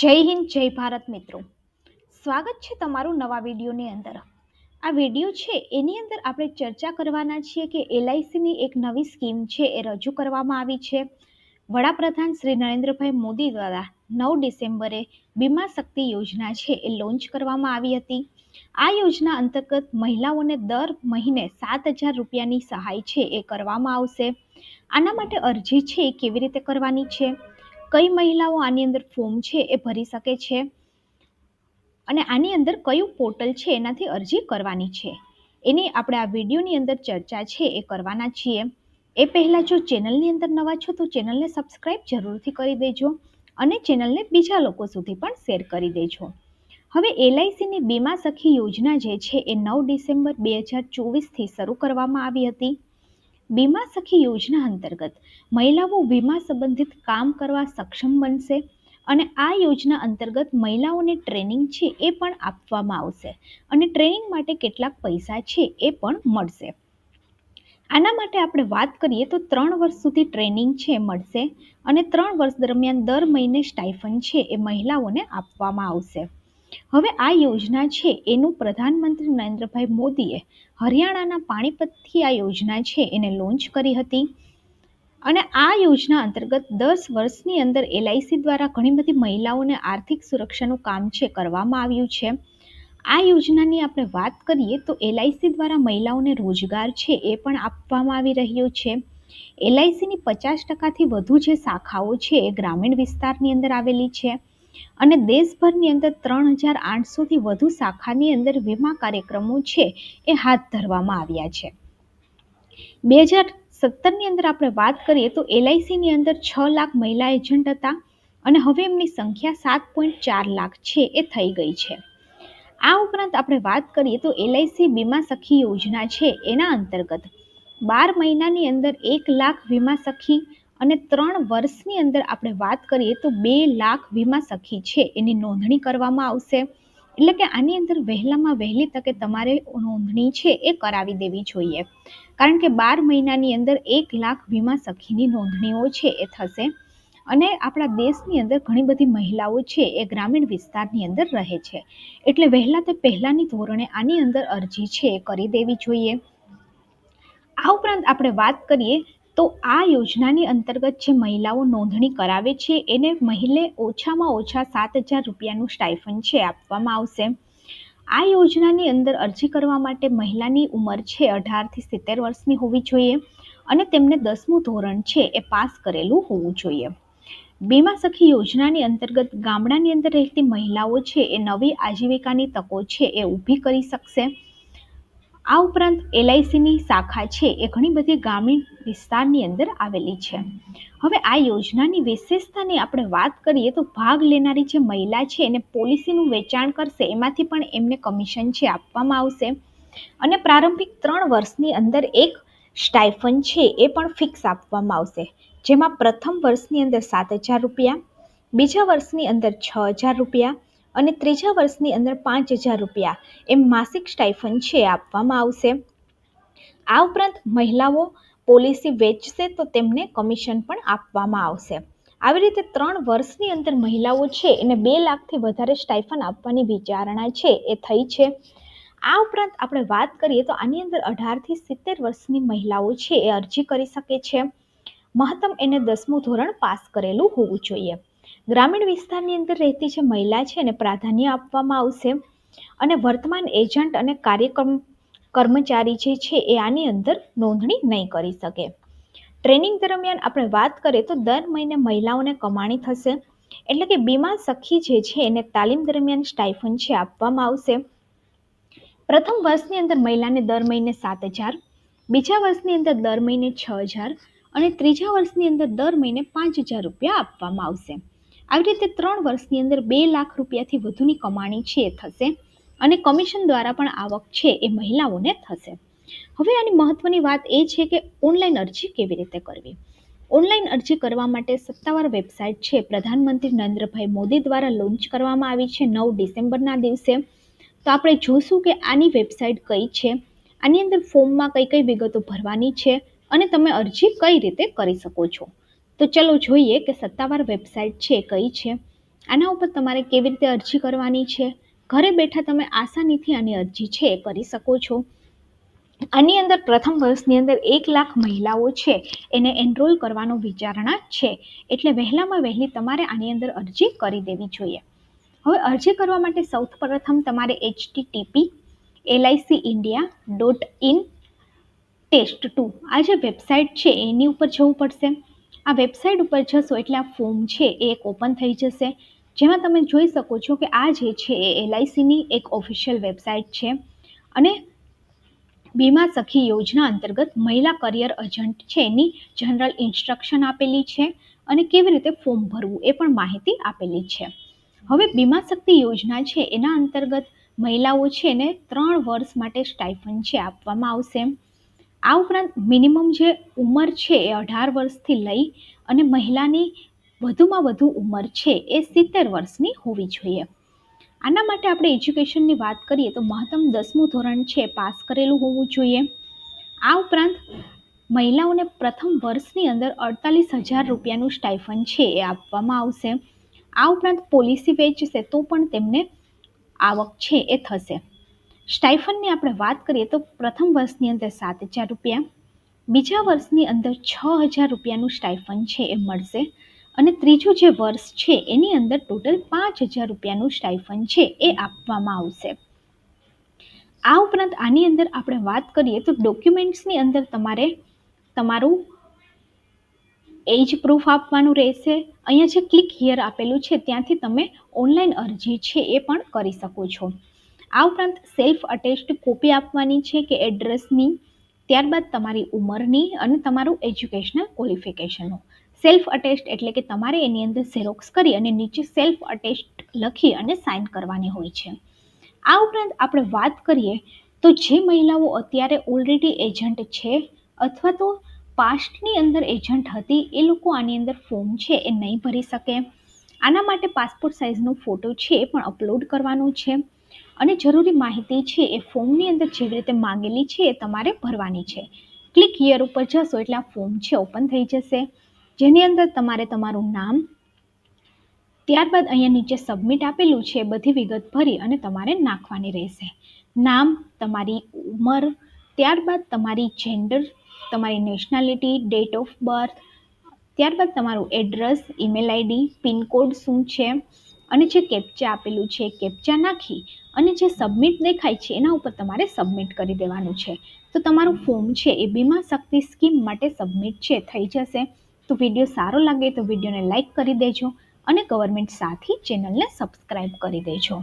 જય હિન્દ, જય ભારત મિત્રો. સ્વાગત છે તમારું નવા વિડીયોની અંદર. આ વીડિયો છે, એની અંદર આપણે ચર્ચા કરવાના છીએ કે એલઆઈસીની એક નવી સ્કીમ છે, એ રજૂ કરવામાં આવી છે. વડાપ્રધાન શ્રી નરેન્દ્રભાઈ મોદી દ્વારા નવ ડિસેમ્બરે બીમા શક્તિ યોજના છે, એ લોન્ચ કરવામાં આવી હતી. આ યોજના અંતર્ગત મહિલાઓને દર મહિને સાત હજાર રૂપિયાની સહાય છે, એ કરવામાં આવશે. આના માટે અરજી છે, એ કેવી રીતે કરવાની છે? કઈ મહિલાઓ આની અંદર ફોર્મ છે એ ભરી શકે છે? અને આની અંદર કયું પોર્ટલ છે એનાથી અરજી કરવાની છે? એની આપણે આ વિડીયોની અંદર ચર્ચા છે એ કરવાના છીએ. એ પહેલાં જો ચેનલની અંદર નવા છો તો ચેનલને સબસ્ક્રાઈબ જરૂરથી કરી દેજો અને ચેનલને બીજા લોકો સુધી પણ શેર કરી દેજો. હવે એલઆઈસીની બીમા સખી યોજના જે છે એ નવ ડિસેમ્બર બે હજાર ચોવીસથી શરૂ કરવામાં આવી હતી. બીમા સખી યોજના અંતર્ગત મહિલાઓ વીમા સંબંધિત કામ કરવા સક્ષમ બનશે અને આ યોજના અંતર્ગત મહિલાઓને ટ્રેનિંગ છે એ પણ આપવામાં આવશે અને ટ્રેનિંગ માટે કેટલાક પૈસા છે એ પણ મળશે આના માટે આપણે વાત કરીએ તો ત્રણ વર્ષ સુધી ટ્રેનિંગ છે મળશે અને ત્રણ વર્ષ દરમિયાન દર મહિને સ્ટાઇફન છે એ મહિલાઓને આપવામાં આવશે હવે આ યોજના છે એનું પ્રધાનમંત્રી નરેન્દ્રભાઈ મોદીએ હરિયાણાના પાણીપતથી આ યોજના છે એને લોન્ચ કરી હતી. અને આ યોજના અંતર્ગત દસ વર્ષની અંદર એલઆઈસી દ્વારા ઘણી બધી મહિલાઓને આર્થિક સુરક્ષાનું કામ છે કરવામાં આવ્યું છે. આ યોજનાની આપણે વાત કરીએ તો એલઆઈસી દ્વારા મહિલાઓને રોજગાર છે એ પણ આપવામાં આવી રહ્યો છે. એલઆઈસીની પચાસ ટકાથી વધુ જે શાખાઓ છે એ ગ્રામીણ વિસ્તારની અંદર આવેલી છે. અને દેશભરની અંદર ત્રણ હજાર આઠસોથી વધુ શાખાની અંદર વીમા કાર્યક્રમો છે એ હાથ ધરવામાં આવ્યા છે. બે હજાર સત્તરની અંદર આપણે વાત કરીએ તો એલઆઈસીની અંદર છ લાખ મહિલા એજન્ટ હતા અને હવે એમની સંખ્યા સાત પોઈન્ટ ચાર લાખ છે એ થઈ ગઈ છે. આ ઉપરાંત આપણે વાત કરીએ તો એલઆઈસી વીમા સખી યોજના છે એના અંતર્ગત બાર મહિનાની અંદર એક લાખ વીમા સખી અને ત્રણ વર્ષની અંદર આપણે વાત કરીએ તો બે લાખ વીમા સખી છે. એની નોંધણી કરવામાં આવશે. એટલે કે આની અંદર વહેલામાં વહેલી તકે તમારે નોંધણી છે એ કરાવી દેવી જોઈએ. કારણ કે બાર મહિનાની અંદર એક લાખ વીમા સખીની નોંધણીઓ છે એ થશે. અને આપણા દેશની અંદર ઘણી બધી મહિલાઓ છે એ ગ્રામીણ વિસ્તારની અંદર રહે છે. એટલે વહેલા તે પહેલાંની ધોરણે આની અંદર અરજી છે એ કરી દેવી જોઈએ. આ ઉપરાંત આપણે વાત કરીએ તો આ યોજનાની અંતર્ગત જે મહિલાઓ નોંધણી કરાવે છે, એને મહિલે ઓછામાં ઓછા સાત હજાર રૂપિયાનું સ્ટાઇફન છે આપવામાં આવશે. આ યોજનાની અંદર અરજી કરવા માટે મહિલાની ઉંમર છે અઢારથી સિત્તેર વર્ષની હોવી જોઈએ અને તેમને દસમું ધોરણ છે એ પાસ કરેલું હોવું જોઈએ. બીમા સખી યોજનાની અંતર્ગત ગામડાની અંદર રહેતી મહિલાઓ છે એ નવી આજીવિકાની તકો છે એ ઊભી કરી શકશે. આ ઉપરાંત એલઆઈસીની શાખા છે એ ઘણી બધી ગ્રામીણ વિસ્તારની અંદર આવેલી છે. હવે આ યોજનાની વિશેષતાની આપણે વાત કરીએ તો ભાગ લેનારી જે મહિલા છે એને પોલિસીનું વેચાણ કરશે, એમાંથી પણ એમને કમિશન છે આપવામાં આવશે. અને પ્રારંભિક ત્રણ વર્ષની અંદર એક સ્ટાઇફન છે એ પણ ફિક્સ આપવામાં આવશે, જેમાં પ્રથમ વર્ષની અંદર સાત હજાર રૂપિયા, બીજા વર્ષની અંદર છ હજાર રૂપિયા અને ત્રીજા વર્ષની અંદર પાંચ હજાર રૂપિયા એમ માસિક સ્ટાઇફન છે આપવામાં આવશે. આ ઉપરાંત મહિલાઓ પોલિસી વેચશે તો તેમને કમિશન પણ આપવામાં આવશે. આવી રીતે ત્રણ વર્ષની અંદર મહિલાઓ છે એને બે લાખથી વધારે સ્ટાઇફન આપવાની વિચારણા છે એ થઈ છે. આ ઉપરાંત આપણે વાત કરીએ તો આની અંદર અઢારથી સિત્તેર વર્ષની મહિલાઓ છે એ અરજી કરી શકે છે. મહત્તમ એને દસમું ધોરણ પાસ કરેલું હોવું જોઈએ. ગ્રામીણ વિસ્તારની અંદર રહેતી જે મહિલા છે એને પ્રાધાન્ય આપવામાં આવશે અને વર્તમાન એજન્ટ અને કાર્યક્રમ કર્મચારી જે છે એ આની અંદર નોંધણી નહીં કરી શકે. ટ્રેનિંગ દરમિયાન આપણે વાત કરીએ તો દર મહિને મહિલાઓને કમાણી થશે એટલે કે બીમા સખી જે છે એને તાલીમ દરમિયાન સ્ટાઇફન છે આપવામાં આવશે. પ્રથમ વર્ષની અંદર મહિલાને દર મહિને સાત હજાર, બીજા વર્ષની અંદર દર મહિને છ હજાર અને ત્રીજા વર્ષની અંદર દર મહિને પાંચ હજાર રૂપિયા આપવામાં આવશે. આવી રીતે ત્રણ વર્ષની અંદર બે લાખ રૂપિયાથી વધુની કમાણી છે એ થશે. અને કમિશન દ્વારા પણ આવક છે એ મહિલાઓને થશે. હવે આની મહત્વની વાત એ છે કે ઓનલાઈન અરજી કેવી રીતે કરવી? ઓનલાઈન અરજી કરવા માટે સત્તાવાર વેબસાઇટ છે. પ્રધાનમંત્રી નરેન્દ્રભાઈ મોદી દ્વારા લોન્ચ કરવામાં આવી છે નવ ડિસેમ્બરના દિવસે. તો આપણે જોશું કે આની વેબસાઇટ કઈ છે? આની અંદર ફોર્મમાં કઈ કઈ વિગતો ભરવાની છે? અને તમે અરજી કઈ રીતે કરી શકો છો? તો ચલો જોઈએ કે સત્તાવાર વેબસાઇટ છે કઈ છે? આના ઉપર તમારે કેવી રીતે અરજી કરવાની છે? ઘરે બેઠા તમે આસાનીથી આની અરજી છે કરી શકો છો. આની અંદર પ્રથમ વર્ષની અંદર એક લાખ મહિલાઓ છે, એને એનરોલ કરવાનો વિચારણા છે. એટલે વહેલામાં વહેલી તમારે આની અંદર અરજી કરી દેવી જોઈએ. હવે અરજી કરવા માટે સૌથી પ્રથમ તમારે HTTP LIC India dot in test to આ જે વેબસાઇટ છે એની ઉપર જવું પડશે. આ વેબસાઇટ ઉપર જશો એટલે આ ફોર્મ છે એ એક ઓપન થઈ જશે. જેમાં તમે જોઈ શકો છો કે આ જે છે એ એલઆઈસીની એક ઓફિશિયલ વેબસાઇટ છે અને બીમા સખી યોજના અંતર્ગત મહિલા કરિયર એજન્ટ છે એની જનરલ ઇન્સ્ટ્રક્શન આપેલી છે અને કેવી રીતે ફોર્મ ભરવું એ પણ માહિતી આપેલી છે. હવે બીમા શક્તિ યોજના છે એના અંતર્ગત મહિલાઓ છે એને ત્રણ વર્ષ માટે સ્ટાઇફન છે આપવામાં આવશે. આ ઉપરાંત મિનિમમ જે ઉંમર છે એ અઢાર વર્ષથી લઈ અને મહિલાની વધુમાં વધુ ઉંમર છે એ સિત્તેર વર્ષની હોવી જોઈએ. આના માટે આપણે એજ્યુકેશનની વાત કરીએ તો મહત્તમ દસમું ધોરણ છે પાસ કરેલું હોવું જોઈએ. આ ઉપરાંત મહિલાઓને પ્રથમ વર્ષની અંદર અડતાલીસ હજાર રૂપિયાનું સ્ટાઇફન છે એ આપવામાં આવશે. આ ઉપરાંત પોલિસી વેચશે તો પણ તેમને આવક છે એ થશે. સ્ટાઇફનની આપણે વાત કરીએ તો પ્રથમ વર્ષની અંદર સાત હજાર રૂપિયા, બીજા વર્ષની અંદર છ હજાર રૂપિયાનું સ્ટાઇફન છે એ મળશે અને ત્રીજું જે વર્ષ છે એની અંદર ટોટલ પાંચ હજાર રૂપિયાનું સ્ટાઇફન છે એ આપવામાં આવશે. આ ઉપરાંત આની અંદર આપણે વાત કરીએ તો ડોક્યુમેન્ટ્સની અંદર તમારે તમારું એજ પ્રૂફ આપવાનું રહેશે. અહીંયા જે ક્લિક હિયર આપેલું છે ત્યાંથી તમે ઓનલાઈન અરજી છે એ પણ કરી શકો છો. આ ઉપરાંત સેલ્ફ અટેસ્ટ કોપી આપવાની છે કે એડ્રેસની ત્યારબાદ તમારી ઉંમરની અને તમારું એજ્યુકેશનલ ક્વોલિફિકેશનનું સેલ્ફ અટેસ્ટ એટલે કે તમારે એની અંદર ઝેરોક્સ કરી અને નીચે સેલ્ફ અટેસ્ટ લખી અને સાઇન કરવાની હોય છે. આ ઉપરાંત આપણે વાત કરીએ તો જે મહિલાઓ અત્યારે ઓલરેડી એજન્ટ છે અથવા તો પાસ્ટની અંદર એજન્ટ હતી, એ લોકો આની અંદર ફોર્મ છે એ નહીં ભરી શકે. આના માટે પાસપોર્ટ સાઇઝનો ફોટો છે એ પણ અપલોડ કરવાનો છે. અને જરૂરી માહિતી છે એ ફોર્મની અંદર જેવી રીતે માંગેલી છે એ તમારે ભરવાની છે. ક્લિક હિયર ઉપર જશો એટલે આ ફોર્મ છે ઓપન થઈ જશે. જેની અંદર તમારે તમારું નામ, ત્યારબાદ અહીંયા નીચે સબમિટ આપેલું છે બધી વિગત ભરી અને તમારે નાખવાની રહેશે. નામ, તમારી ઉંમર, ત્યારબાદ તમારી જેન્ડર તમારી નેશનાલિટી ડેટ ઓફ બર્થ ત્યારબાદ તમારું એડ્રેસ ઈમેલ આઈડી પિનકોડ શું છે, અને જે કેપ્ચા આપેલું છે કેપ્ચા નાખી અને જે સબમિટ દેખાય છે, એના ઉપર તમારે સબમિટ કરી દેવાનું છે. તો તમારું ફોર્મ છે એ બીમા શક્તિ સ્કીમ માટે સબમિટ છે, થઈ જશે. તો વીડિયો સારો લાગે તો વિડીયોને લાઇક કરી દેજો અને ગવર્મેન્ટ સાથી ચેનલને સબસ્ક્રાઈબ કરી દેજો.